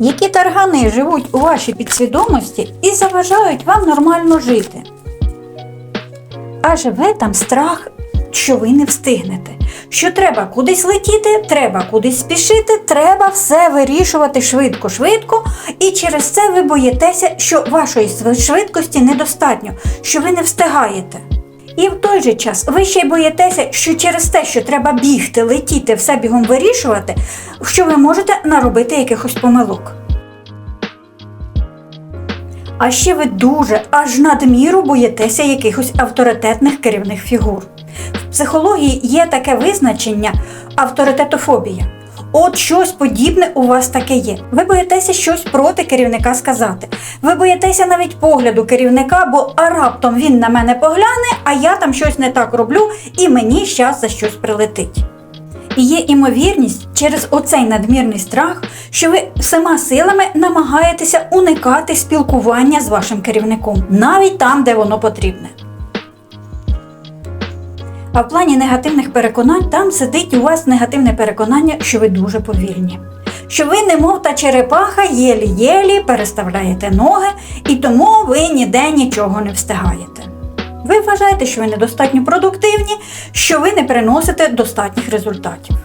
які таргани живуть у вашій підсвідомості і заважають вам нормально жити. А живе там страх, що ви не встигнете. Що треба кудись летіти, треба кудись спішити, треба все вирішувати швидко-швидко, і через це ви боїтеся, що вашої швидкості недостатньо, що ви не встигаєте. І в той же час ви ще й боїтеся, що через те, що треба бігти, летіти, все бігом вирішувати, що ви можете наробити якихось помилок. А ще ви дуже аж надміру боїтеся якихось авторитетних керівних фігур. В психології є таке визначення авторитетофобія. От щось подібне у вас таке є. Ви боїтеся щось проти керівника сказати. Ви боїтеся навіть погляду керівника, бо а раптом він на мене погляне, а я там щось не так роблю, і мені щас за щось прилетить. І є імовірність через оцей надмірний страх, що ви всіма силами намагаєтеся уникати спілкування з вашим керівником, навіть там, де воно потрібне. А в плані негативних переконань там сидить у вас негативне переконання, що ви дуже повільні. Що ви, немов та черепаха, єлі-єлі переставляєте ноги, і тому ви ніде нічого не встигаєте. Ви вважаєте, що ви недостатньо продуктивні, що ви не приносите достатніх результатів.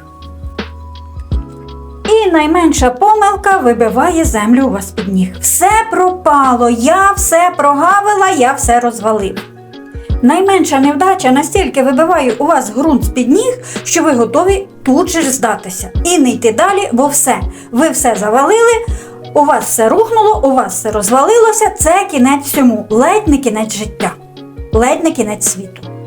І найменша помилка вибиває землю у вас під ніг. Все пропало, я все прогавила, я все розвалив. Найменша невдача настільки вибиває у вас ґрунт з-під ніг, що ви готові тут же здатися і не йти далі, бо все. Ви все завалили, у вас все рухнуло, у вас все розвалилося. Це кінець всьому, ледь не кінець життя, ледь не кінець світу.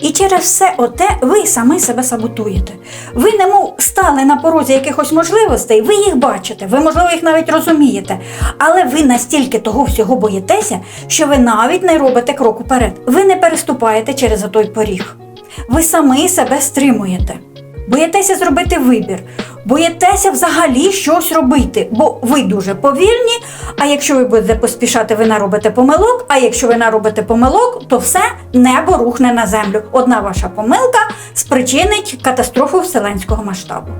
І через все оте ви самі себе саботуєте. Ви немов стали на порозі якихось можливостей, ви їх бачите, ви, можливо, їх навіть розумієте. Але ви настільки того всього боїтеся, що ви навіть не робите крок уперед. Ви не переступаєте через той поріг. Ви самі себе стримуєте. Боїтеся зробити вибір, боїтеся взагалі щось робити, бо ви дуже повільні. А якщо ви будете поспішати, ви наробите помилок. А якщо ви наробите помилок, то все небо рухне на землю. Одна ваша помилка спричинить катастрофу вселенського масштабу.